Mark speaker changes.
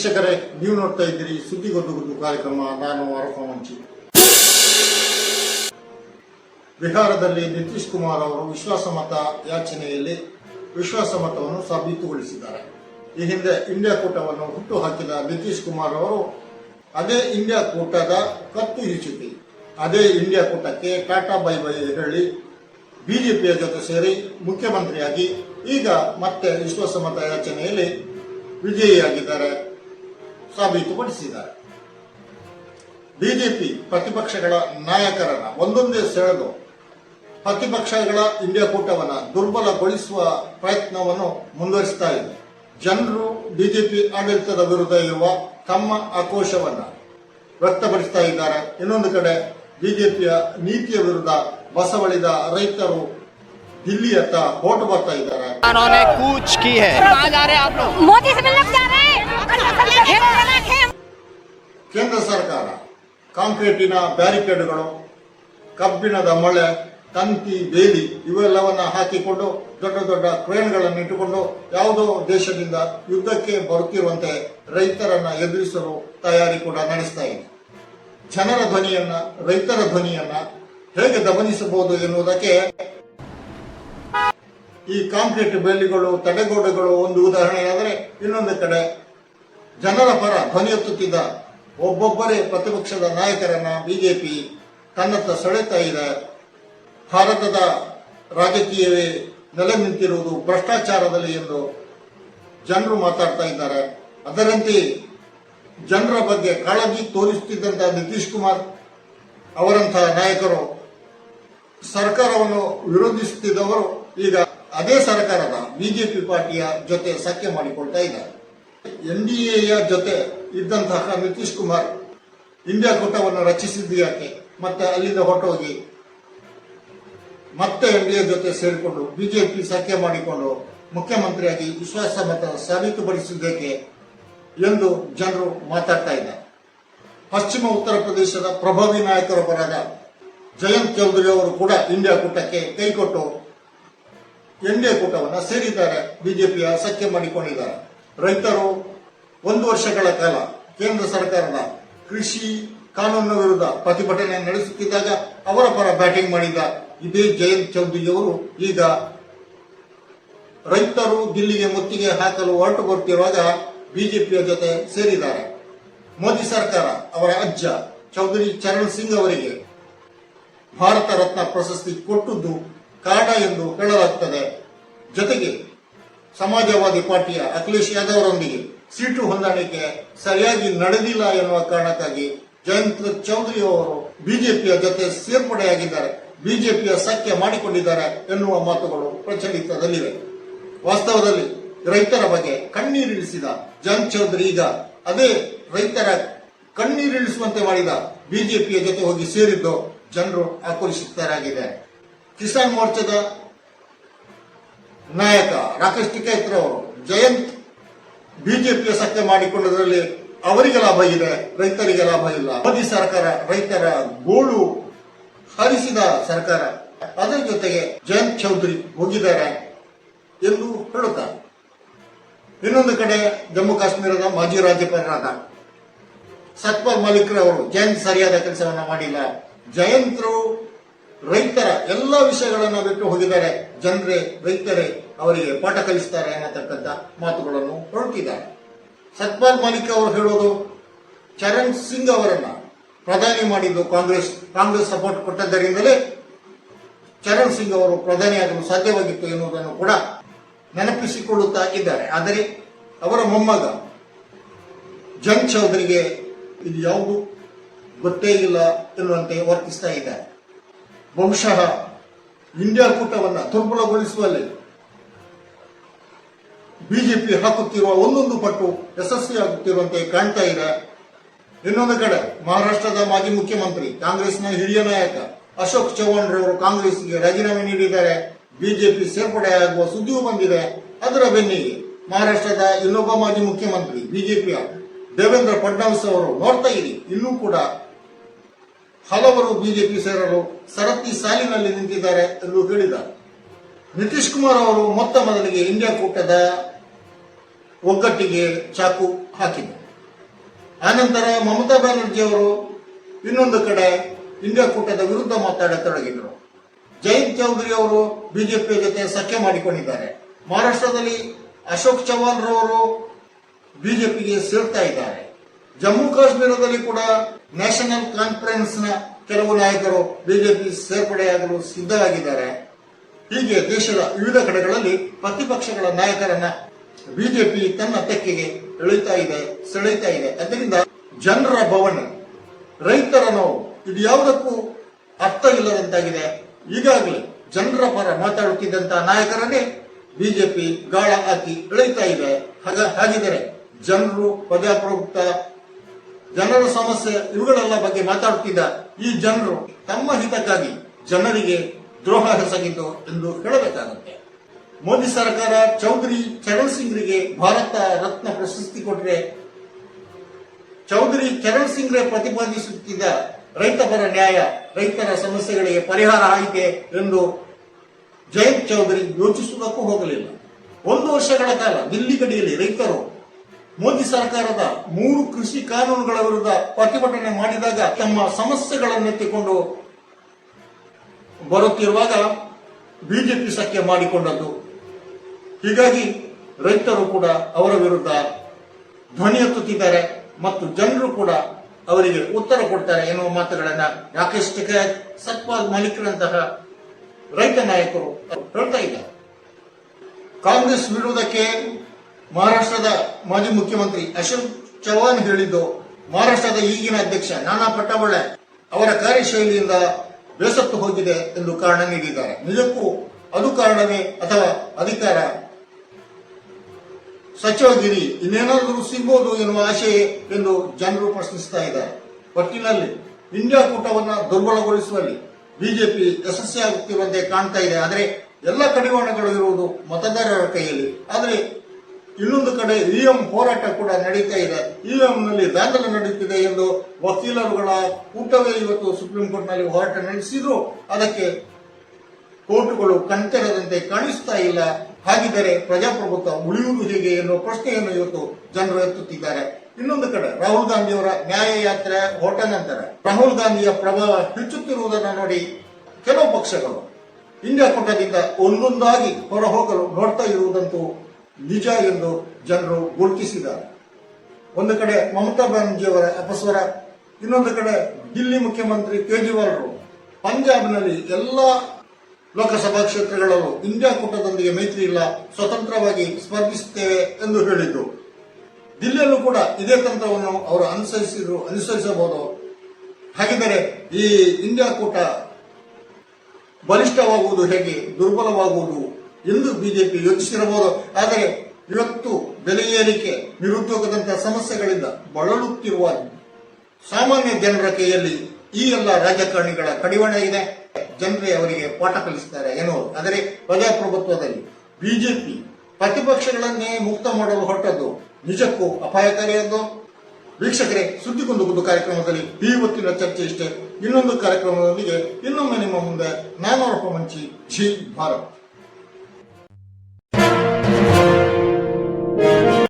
Speaker 1: ವೀಕ್ಷಕರೇ, ನೀವು ನೋಡ್ತಾ ಇದ್ದೀರಿ ಸುದ್ದಿಗೊಂದು ಕಾರ್ಯಕ್ರಮ, ನಾನು ಮಂಚಿ. ಬಿಹಾರದಲ್ಲಿ ನಿತೀಶ್ ಕುಮಾರ್ ಅವರು ವಿಶ್ವಾಸಮತ ಯಾಚನೆಯಲ್ಲಿ ವಿಶ್ವಾಸಮತವನ್ನು ಸಾಬೀತುಗೊಳಿಸಿದ್ದಾರೆ. ಈ ಹಿಂದೆ ಇಂಡಿಯಾ ಕೂಟವನ್ನು ಹುಟ್ಟು ಹಾಕಿದ ನಿತೀಶ್ ಕುಮಾರ್ ಅವರು, ಅದೇ ಇಂಡಿಯಾ ಕೂಟದ ಕತ್ತು ಹಿಚುತಿ ಅದೇ ಇಂಡಿಯಾ ಕೂಟಕ್ಕೆ ಟಾಟಾ ಬೈ ಬೈ ಹೇಳಿ ಬಿಜೆಪಿಯ ಜೊತೆ ಸೇರಿ ಮುಖ್ಯಮಂತ್ರಿಯಾಗಿ ಈಗ ಮತ್ತೆ ವಿಶ್ವಾಸಮತ ಯಾಚನೆಯಲ್ಲಿ ವಿಜಯಿಯಾಗಿದ್ದಾರೆ. ಸಾಬೀತುಪಡಿಸಿದ್ದಾರೆ. ಬಿಜೆಪಿ ಪ್ರತಿಪಕ್ಷಗಳ ನಾಯಕರನ್ನ ಒಂದೊಂದೇ ಸೆಳೆದು ಪ್ರತಿಪಕ್ಷಗಳ ಇಂಡಿಯಾ ಕೂಟವನ್ನು ದುರ್ಬಲಗೊಳಿಸುವ ಪ್ರಯತ್ನವನ್ನು ಮುಂದುವರಿಸ್ತಾ ಇದೆ. ಜನರು ಬಿಜೆಪಿ ಆಡಳಿತದ ವಿರುದ್ಧ ಇರುವ ತಮ್ಮ ಆಕ್ರೋಶವನ್ನು ವ್ಯಕ್ತಪಡಿಸ್ತಾ ಇದ್ದಾರೆ. ಇನ್ನೊಂದು ಕಡೆ ಬಿಜೆಪಿಯ ನೀತಿಯ ವಿರುದ್ಧ ಬಸವಳಿದ ರೈತರು ದಿಲ್ಲಿಯತ್ತ ಓಟು ಬರ್ತಾ ಇದ್ದಾರೆ. ಕೇಂದ್ರ ಸರ್ಕಾರ ಕಾಂಕ್ರೀಟಿನ ಬ್ಯಾರಿಕೇಡ್ಗಳು, ಕಬ್ಬಿಣದ ಮಳೆ, ತಂತಿ, ಬೇಲಿ ಇವೆಲ್ಲವನ್ನ ಹಾಕಿಕೊಂಡು ದೊಡ್ಡ ದೊಡ್ಡ ಕ್ರೇನ್ಗಳನ್ನು ಇಟ್ಟುಕೊಂಡು ಯಾವುದೋ ದೇಶದಿಂದ ಯುದ್ಧಕ್ಕೆ ಬರುತ್ತಿರುವಂತೆ ರೈತರನ್ನ ಎದುರಿಸಲು ತಯಾರಿ ಕೂಡ ನಡೆಸ್ತಾ ಇದೆ. ಜನರ ಧ್ವನಿಯನ್ನ, ರೈತರ ಧ್ವನಿಯನ್ನ ಹೇಗೆ ದಮನಿಸಬಹುದು ಎನ್ನುವುದಕ್ಕೆ ಈ ಕಾಂಕ್ರೀಟ್ ಬೇಲಿಗಳು, ತಡೆಗೋಡೆಗಳು ಒಂದು ಉದಾಹರಣೆಯಾದರೆ ಇನ್ನೊಂದು ಕಡೆ ಜನರ ಪರ ಧ್ವನಿ ಎತ್ತುತ್ತಿದ್ದ ಒಬ್ಬೊಬ್ಬರೇ ಪ್ರತಿಪಕ್ಷದ ನಾಯಕರನ್ನ ಬಿಜೆಪಿ ತನ್ನತ್ತ ಸೆಳೆತಾ ಇದೆ. ಭಾರತದ ರಾಜಕೀಯವೇ ನೆಲೆ ನಿಂತಿರುವುದು ಭ್ರಷ್ಟಾಚಾರದಲ್ಲಿ ಎಂದು ಜನರು ಮಾತಾಡ್ತಾ ಇದ್ದಾರೆ. ಅದರಂತೆ ಜನರ ಬಗ್ಗೆ ಕಾಳಜಿ ತೋರಿಸುತ್ತಿದ್ದಂತಹ ನಿತೀಶ್ ಕುಮಾರ್ ಅವರಂತಹ ನಾಯಕರು ಸರ್ಕಾರವನ್ನು ವಿರೋಧಿಸುತ್ತಿದ್ದವರು ಈಗ ಅದೇ ಸರ್ಕಾರದ ಬಿಜೆಪಿ ಪಾರ್ಟಿಯ ಜೊತೆ ಸಖ್ಯ ಮಾಡಿಕೊಳ್ತಾ ಇದ್ದಾರೆ. ಎನ್ ಡಿ ಎಯ ಜೊತೆ ಇದ್ದಂತಹ ನಿತೀಶ್ ಕುಮಾರ್ ಇಂಡಿಯಾ ಕೂಟವನ್ನು ರಚಿಸಿದ್ದು ಯಾಕೆ? ಮತ್ತೆ ಅಲ್ಲಿಂದ ಹೊರಟೋಗಿ ಮತ್ತೆ ಎನ್ ಡಿ ಎ ಜೊತೆ ಸೇರಿಕೊಂಡು ಬಿಜೆಪಿ ಸಖ್ಯ ಮಾಡಿಕೊಂಡು ಮುಖ್ಯಮಂತ್ರಿಯಾಗಿ ವಿಶ್ವಾಸ ಮತ ಸಾಬೀತುಪಡಿಸಿದ್ದೇಕೆ ಎಂದು ಜನರು ಮಾತಾಡ್ತಾ ಇದ್ದಾರೆ. ಪಶ್ಚಿಮ ಉತ್ತರ ಪ್ರದೇಶದ ಪ್ರಭಾವಿ ನಾಯಕರೊಬ್ಬರಾದ ಜಯಂತ್ ಚೌಧರಿ ಅವರು ಕೂಡ ಇಂಡಿಯಾ ಕೂಟಕ್ಕೆ ಕೈಕೊಟ್ಟು ಎನ್ಡಿಎ ಕೂಟವನ್ನು ಸೇರಿದ್ದಾರೆ. ಬಿಜೆಪಿಯ ಸಖ್ಯ ಮಾಡಿಕೊಂಡಿದ್ದಾರೆ. ರೈತರು ಒಂದು ವರ್ಷಗಳ ಕಾಲ ಕೇಂದ್ರ ಸರ್ಕಾರದ ಕೃಷಿ ಕಾನೂನಿನ ವಿರುದ್ಧ ಪ್ರತಿಭಟನೆ ನಡೆಸುತ್ತಿದ್ದಾಗ ಅವರ ಪರ ಬ್ಯಾಟಿಂಗ್ ಮಾಡಿದ ಇದೇ ಜಯಂತ್ ಚೌಧರಿ ಅವರು ಈಗ ರೈತರು ದಿಲ್ಲಿಗೆ ಮುತ್ತಿಗೆ ಹಾಕಲು ಹೊರಟು ಬರುತ್ತಿರುವಾಗ ಬಿಜೆಪಿಯ ಜೊತೆ ಸೇರಿದ್ದಾರೆ. ಮೋದಿ ಸರ್ಕಾರ ಅವರ ಅಜ್ಜ ಚೌಧರಿ ಚರಣ್ ಸಿಂಗ್ ಅವರಿಗೆ ಭಾರತ ರತ್ನ ಪ್ರಶಸ್ತಿ ಕೊಟ್ಟದ್ದು ಕಾರಣ ಎಂದು ಹೇಳಲಾಗುತ್ತದೆ ಜೊತೆಗೆ ಸಮಾಜವಾದಿ ಪಾರ್ಟಿಯ ಅಖಿಲೇಶ್ ಯಾದವ್ ಸೀಟು ಹೊಂದಾಣಿಕೆ ಸರಿಯಾಗಿ ನಡೆದಿಲ್ಲ ಎನ್ನುವ ಕಾರಣಕ್ಕಾಗಿ ಜಯಂತ್ ಚೌಧರಿ ಅವರು ಬಿಜೆಪಿಯ ಜೊತೆ ಸೇರ್ಪಡೆಯಾಗಿದ್ದಾರೆ. ಬಿಜೆಪಿಯ ಸಖ್ಯ ಮಾಡಿಕೊಂಡಿದ್ದಾರೆ ಎನ್ನುವ ಮಾತುಗಳು ಪ್ರಚಲಿತದಲ್ಲಿವೆ. ವಾಸ್ತವದಲ್ಲಿ ರೈತರ ಬಗ್ಗೆ ಕಣ್ಣೀರಿಳಿಸಿದ ಜಯಂತ್ ಚೌಧರಿ ಈಗ ಅದೇ ರೈತರ ಕಣ್ಣೀರಿಳಿಸುವಂತೆ ಮಾಡಿದ ಬಿಜೆಪಿಯ ಜೊತೆ ಹೋಗಿ ಸೇರಿದ್ದು ಜನರು ಆಕ್ರೋಶಿತರಾಗಿದೆ. ಕಿಸಾನ್ ಮೋರ್ಚಾದ ನಾಯಕ ರಾಕೇಶ್ ಟಿಕೇತ್ರ ಅವರು ಜಯಂತ್ ಬಿಜೆಪಿಯ ಸತ್ಯ ಮಾಡಿಕೊಂಡದ್ರಲ್ಲಿ ಅವರಿಗೆ ಲಾಭ ಇದೆ, ರೈತರಿಗೆ ಲಾಭ ಇಲ್ಲ. ಮೋದಿ ಸರ್ಕಾರ ರೈತರ ಗೋಳು ಹರಿಸಿದ ಸರ್ಕಾರ. ಅದರ ಜೊತೆಗೆ ಜಯಂತ್ ಚೌಧರಿ ಹೋಗಿದ್ದಾರೆ ಎಂದು ಹೇಳುತ್ತಾರೆ. ಇನ್ನೊಂದು ಕಡೆ ಜಮ್ಮು ಕಾಶ್ಮೀರದ ಮಾಜಿ ರಾಜ್ಯಪಾಲರಾದ ಸತ್ಪಾಲ್ ಅವರು ಜಯಂತ್ ಸರಿಯಾದ ಕೆಲಸವನ್ನ ಮಾಡಿಲ್ಲ. ಜಯಂತ್ರು ರೈತರ ಎಲ್ಲ ವಿಷಯಗಳನ್ನು ಬಿಟ್ಟು ಹೋಗಿದ್ದಾರೆ. ಜನರೇ, ರೈತರೇ. ಅವರಿಗೆ ಪಾಠ ಕಲಿಸ್ತಾರೆ ಅನ್ನತಕ್ಕಂಥ ಮಾತುಗಳನ್ನು ಹೊರಟಿದ್ದಾರೆ. ಸತ್ಪಾಲ್ ಮಾಲಿಕ್ ಅವರು ಹೇಳೋದು, ಚರಣ್ ಸಿಂಗ್ ಅವರನ್ನ ಪ್ರಧಾನಿ ಮಾಡಿದ್ದು ಕಾಂಗ್ರೆಸ್ ಕಾಂಗ್ರೆಸ್ ಸಪೋರ್ಟ್ ಕೊಟ್ಟದ್ದರಿಂದಲೇ ಚರಣ್ ಸಿಂಗ್ ಅವರು ಪ್ರಧಾನಿಯಾಗಲು ಸಾಧ್ಯವಾಗಿತ್ತು ಎನ್ನುವುದನ್ನು ಕೂಡ ನೆನಪಿಸಿಕೊಳ್ಳುತ್ತಾ ಇದ್ದಾರೆ. ಆದರೆ ಅವರ ಮೊಮ್ಮಗ ಜನ್ ಚೌಧರಿಗೆ ಇದು ಯಾವುದು ಗೊತ್ತೇ ಇಲ್ಲ ಎನ್ನುವಂತೆ ವರ್ತಿಸ್ತಾ ಇದ್ದಾರೆ. ಬಹುಶಃ ಇಂಡಿಯಾ ಕೂಟವನ್ನು ದುರ್ಬಲಗೊಳಿಸುವಲ್ಲಿ ಬಿಜೆಪಿ ಹಾಕುತ್ತಿರುವ ಒಂದೊಂದು ಪಟ್ಟು ಯಶಸ್ವಿಯಾಗುತ್ತಿರುವಂತೆ ಕಾಣ್ತಾ ಇದೆ. ಇನ್ನೊಂದು ಕಡೆ, ಮಹಾರಾಷ್ಟ್ರದ ಮಾಜಿ ಮುಖ್ಯಮಂತ್ರಿ, ಕಾಂಗ್ರೆಸ್ನ ಹಿರಿಯ ನಾಯಕ ಅಶೋಕ್ ಚೌಹಾಣ್ ರವರು ಕಾಂಗ್ರೆಸ್ಗೆ ರಾಜೀನಾಮೆ ನೀಡಿದ್ದಾರೆ ಬಿಜೆಪಿ ಸೇರ್ಪಡೆಯಾಗುವ ಸುದ್ದಿಯೂ ಬಂದಿದೆ. ಅದರ ಬೆನ್ನಿಗೆ ಮಹಾರಾಷ್ಟ್ರದ ಇನ್ನೊಬ್ಬ ಮಾಜಿ ಮುಖ್ಯಮಂತ್ರಿ ಬಿಜೆಪಿಯ ದೇವೇಂದ್ರ ಫಡ್ನವೀಸ್ ಅವರು ನೋಡ್ತಾ ಇರಿ. ಇನ್ನೂ ಕೂಡ ಹಲವರು ಬಿಜೆಪಿ ಸೇರಲು ಸರತಿ ಸಾಲಿನಲ್ಲಿ ನಿಂತಿದ್ದಾರೆ ಎಂದು ಹೇಳಿದ್ದಾರೆ. ನಿತೀಶ್ ಕುಮಾರ್ ಅವರು ಮೊತ್ತ ಮೊದಲಿಗೆ ಇಂಡಿಯಾ ಕೂಟದ ಒಗ್ಗಟ್ಟಿಗೆ ಚಾಕು ಹಾಕಿದರು ಆನಂತರ ಮಮತಾ ಬ್ಯಾನರ್ಜಿ ಅವರು ಇನ್ನೊಂದು ಕಡೆ ಇಂಡಿಯಾ ಕೂಟದ ವಿರುದ್ಧ ಮಾತಾಡತೊಡಗಿದರು ಜಯಂತ್ ಚೌಧರಿ ಅವರು ಬಿಜೆಪಿ ಜೊತೆ ಸಖ್ಯ ಮಾಡಿಕೊಂಡಿದ್ದಾರೆ. ಮಹಾರಾಷ್ಟ್ರದಲ್ಲಿ ಅಶೋಕ್ ಚವಾನ್ ರವರು ಬಿಜೆಪಿಗೆ ಸೇರ್ತಾ ಇದ್ದಾರೆ. ಜಮ್ಮು ಕಾಶ್ಮೀರದಲ್ಲಿ ಕೂಡ ನ್ಯಾಷನಲ್ ಕಾನ್ಫರೆನ್ಸ್ನ ಕೆಲವು ನಾಯಕರು ಬಿಜೆಪಿ ಸೇರ್ಪಡೆಯಾಗಲು ಸಿದ್ಧರಾಗಿದ್ದಾರೆ. ಹೀಗೆ ದೇಶದ ವಿವಿಧ ಕಡೆಗಳಲ್ಲಿ ಪ್ರತಿಪಕ್ಷಗಳ ನಾಯಕರನ್ನ ಬಿಜೆಪಿ ತನ್ನ ತೆಕ್ಕೆಗೆ ಎಳಿತಾ ಇದೆ ಸೆಳೆಯುತ್ತಾ ಇದೆ. ಅದರಿಂದ ಜನರ ಭವನ, ರೈತರ ನೋವು, ಇದು ಯಾವುದಕ್ಕೂ ಅರ್ಥ ಇಲ್ಲದಂತಾಗಿದೆ. ಈಗಾಗಲೇ ಜನರ ಪರ ಮಾತಾಡುತ್ತಿದ್ದಂತಹ ನಾಯಕರನ್ನೇ ಬಿಜೆಪಿ ಗಾಳ ಹಾಕಿ ಎಳೆಯುತ್ತಾ ಇದೆ. ಹಾಗ ಹಾಗಿದರೆ ಜನರು ಪ್ರಜಾಪ್ರಭುತ್ವ ಜನರ ಸಮಸ್ಯೆ ಇವುಗಳೆಲ್ಲ ಬಗ್ಗೆ ಮಾತಾಡುತ್ತಿದ್ದ ಈ ಜನರು ತಮ್ಮ ಹಿತಕ್ಕಾಗಿ ಜನರಿಗೆ ದ್ರೋಹ ಎಸಗಿದ್ದು ಎಂದು ಹೇಳಬೇಕಾಗುತ್ತೆ. ಮೋದಿ ಸರ್ಕಾರ ಚೌಧರಿ ಚರಣ್ ಸಿಂಗ್ರಿಗೆ ಭಾರತ ರತ್ನ ಪ್ರಶಸ್ತಿ ಕೊಟ್ಟರೆ ಚೌಧರಿ ಚರಣ್ ಸಿಂಗ್ರೆ ಪ್ರತಿಪಾದಿಸುತ್ತಿದ್ದ ರೈತ ಪರ ನ್ಯಾಯ, ರೈತರ ಸಮಸ್ಯೆಗಳಿಗೆ ಪರಿಹಾರ ಆಯಿತೆ ಎಂದು ಜಯಂತ್ ಚೌಧರಿ ಯೋಚಿಸುವುದಕ್ಕೂ ಹೋಗಲಿಲ್ಲ. ಒಂದು ವರ್ಷಗಳ ಕಾಲ ದಿಲ್ಲಿ ಗಡಿಯಲ್ಲಿ ರೈತರು ಮೋದಿ ಸರ್ಕಾರದ ಮೂರು ಕೃಷಿ ಕಾನೂನುಗಳ ವಿರುದ್ಧ ಪ್ರತಿಭಟನೆ ಮಾಡಿದಾಗ ತಮ್ಮ ಸಮಸ್ಯೆಗಳನ್ನೆತ್ತಿಕೊಂಡು ಬರುತ್ತಿರುವಾಗ ಬಿಜೆಪಿ ಸಖ್ಯ ಮಾಡಿಕೊಂಡದ್ದು. ಹೀಗಾಗಿ ರೈತರು ಕೂಡ ಅವರ ವಿರುದ್ಧ ಧ್ವನಿ ಎತ್ತುತ್ತಿದ್ದಾರೆ ಮತ್ತು ಜನರು ಕೂಡ ಅವರಿಗೆ ಉತ್ತರ ಕೊಡ್ತಾರೆ ಎನ್ನುವ ಮಾತುಗಳನ್ನ ರಾಕೇಶ್ ಟಿಕಾಯತ್ ಸತ್ಪಾಲ್ ಮಲಿಕ್ರಂತಹ ರೈತ ನಾಯಕರು ಹೇಳ್ತಾ ಇದ್ದಾರೆ. ಕಾಂಗ್ರೆಸ್ ಬಿಡುವುದಕ್ಕೆ ಮಹಾರಾಷ್ಟ್ರದ ಮಾಜಿ ಮುಖ್ಯಮಂತ್ರಿ ಅಶೋಕ್ ಚೌಹಾನ್ ಹೇಳಿದ್ದು, ಮಹಾರಾಷ್ಟ್ರದ ಈಗಿನ ಅಧ್ಯಕ್ಷ ನಾನಾ ಪಟ್ಟಬಳೆ ಅವರ ಕಾರ್ಯಶೈಲಿಯಿಂದ ಬೇಸತ್ತು ಹೋಗಿದೆ ಎಂದು ಕಾರಣ ನೀಡಿದ್ದಾರೆ. ನಿಜಕ್ಕೂ ಅದು ಕಾರಣವೇ ಅಥವಾ ಅಧಿಕಾರ ಸಚಿವಗಿರಿ ಇನ್ನೇನಾದರೂ ಸಿಗ್ಬೋದು ಎನ್ನುವ ಆಶೆ ಎಂದು ಜನರು ಪ್ರಶ್ನಿಸ್ತಾ ಇದ್ದಾರೆ. ಒಟ್ಟಿನಲ್ಲಿ ಇಂಡಿಯಾ ಕೂಟವನ್ನು ದುರ್ಬಲಗೊಳಿಸುವಲ್ಲಿ ಬಿಜೆಪಿ ಯಶಸ್ವಿಯಾಗುತ್ತಿರುವಂತೆ ಕಾಣ್ತಾ ಇದೆ. ಆದರೆ ಎಲ್ಲ ಕಡಿವಾಣಗಳು ಇರುವುದು ಮತದಾರರ ಕೈಯಲ್ಲಿ. ಆದರೆ ಇನ್ನೊಂದು ಕಡೆ ಇಎಂ ಹೋರಾಟ ಕೂಡ ನಡೀತಾ ಇದೆ. ಇಎಂನಲ್ಲಿ ದಾಖಲೆ ನಡೆಯುತ್ತಿದೆ ಎಂದು ವಕೀಲರುಗಳ ಕೂಟವೇ ಇವತ್ತು ಸುಪ್ರೀಂ ಕೋರ್ಟ್ನಲ್ಲಿ ಹೋರಾಟ ನಡೆಸಿದ್ರು. ಅದಕ್ಕೆ ಕೋರ್ಟ್ಗಳು ಕಣ್ತೆರದಂತೆ ಕಾಣಿಸ್ತಾ ಇಲ್ಲ. ಹಾಗಿದ್ದರೆ ಪ್ರಜಾಪ್ರಭುತ್ವ ಉಳಿಯುವುದು ಹೇಗೆ ಎನ್ನುವ ಪ್ರಶ್ನೆಯನ್ನು ಇವತ್ತು ಜನರು ಎತ್ತುತ್ತಿದ್ದಾರೆ. ಇನ್ನೊಂದು ಕಡೆ ರಾಹುಲ್ ಗಾಂಧಿಯವರ ನ್ಯಾಯ ಯಾತ್ರೆ ಹೋಟೆಲ್ ನಂತರ ರಾಹುಲ್ ಗಾಂಧಿಯ ಪ್ರಭಾವ ಹೆಚ್ಚುತ್ತಿರುವುದನ್ನು ನೋಡಿ ಕೆಲವು ಪಕ್ಷಗಳು ಇಂಡಿಯಾ ಕೂಟದಿಂದ ಒಂದೊಂದಾಗಿ ಹೊರಹೋಗಲು ನೋಡ್ತಾ ಇರುವುದಂತೂ ನಿಜ ಎಂದು ಜನರು ಗುರುತಿಸಿದ್ದಾರೆ. ಒಂದು ಕಡೆ ಮಮತಾ ಬ್ಯಾನರ್ಜಿಯವರ ಅಪಸ್ವರ, ಇನ್ನೊಂದು ಕಡೆ ದಿಲ್ಲಿ ಮುಖ್ಯಮಂತ್ರಿ ಕೇಜ್ರಿವಾಲ್ರು ಪಂಜಾಬ್ನಲ್ಲಿ ಎಲ್ಲ ಲೋಕಸಭಾ ಕ್ಷೇತ್ರಗಳು ಇಂಡಿಯಾ ಕೂಟದೊಂದಿಗೆ ಮೈತ್ರಿ ಇಲ್ಲ ಸ್ವತಂತ್ರವಾಗಿ ಸ್ಪರ್ಧಿಸುತ್ತೇವೆ ಎಂದು ಹೇಳಿದ್ದು. ದಿಲ್ಲಿಯಲ್ಲೂ ಕೂಡ ಇದೇ ತಂತ್ರವನ್ನು ಅವರು ಅನುಸರಿಸಿದ್ರು, ಅನುಸರಿಸಬಹುದು. ಹಾಗಿದ್ದರೆ ಈ ಇಂಡಿಯಾ ಕೂಟ ಬಲಿಷ್ಠವಾಗುವುದು ಹೇಗೆ, ದುರ್ಬಲವಾಗುವುದು ಎಂದು ಬಿಜೆಪಿ ಯೋಚಿಸಿರಬಹುದು. ಆದರೆ ಇವತ್ತು ಬೆಲೆ ಏರಿಕೆ, ನಿರುದ್ಯೋಗದಂತಹ ಸಮಸ್ಯೆಗಳಿಂದ ಬಳಲುತ್ತಿರುವ ಸಾಮಾನ್ಯ ಜನರ ಕೈಯಲ್ಲಿ ಈ ಎಲ್ಲ ರಾಜಕಾರಣಿಗಳ ಕಡಿವಾಣ ಇದೆ. ಜನರೇ ಅವರಿಗೆ ಪಾಠ ಕಲಿಸುತ್ತಾರೆ ಏನೋ. ಆದರೆ ಪ್ರಜಾಪ್ರಭುತ್ವದಲ್ಲಿ ಬಿಜೆಪಿ ಪ್ರತಿಪಕ್ಷಗಳನ್ನೇ ಮುಕ್ತ ಮಾಡಲು ಹೊರಟದ್ದು ನಿಜಕ್ಕೂ ಅಪಾಯಕಾರಿಯದ್ದು ವೀಕ್ಷಕರೇ ಸುದ್ದಿಗೊಂದು ಕಾರ್ಯಕ್ರಮದಲ್ಲಿ ಈ ಹೊತ್ತಿನ ಚರ್ಚೆ ಇಷ್ಟೇ. ಇನ್ನೊಂದು ಕಾರ್ಯಕ್ರಮದೊಂದಿಗೆ ಇನ್ನೊಮ್ಮೆ ನಿಮ್ಮ ಮುಂದೆ ನಾನು ಮಂಚಿ, ಜಿ ಭಾರತ್.